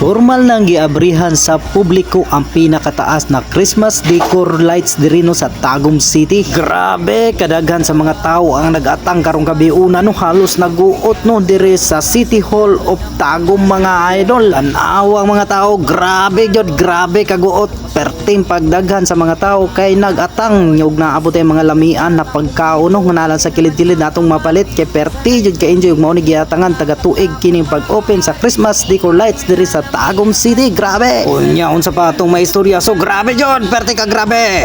Formal nang giabrihan sa publiko ang pinakataas na Christmas decor lights diri no sa Tagum City. Grabe, kadaghan sa mga tao ang nagatang karong gabi una no halos naguot no diri sa City Hall of Tagum mga idol. Anaw ang mga tao, grabe jud, grabe kaguot. Perting pagdaghan sa mga tao kay nagatang nyog na abot ang mga lamian na pagkaon no nganalan sa kilid-kilid natong mapalit kay perti jud ka enjoy mao ni giatangan taga tuig kining pag-open sa Christmas decor lights diri sa Tagum City. Grabe. Unya unsa pa atong maistorya so grabe jud, perti ka grabe.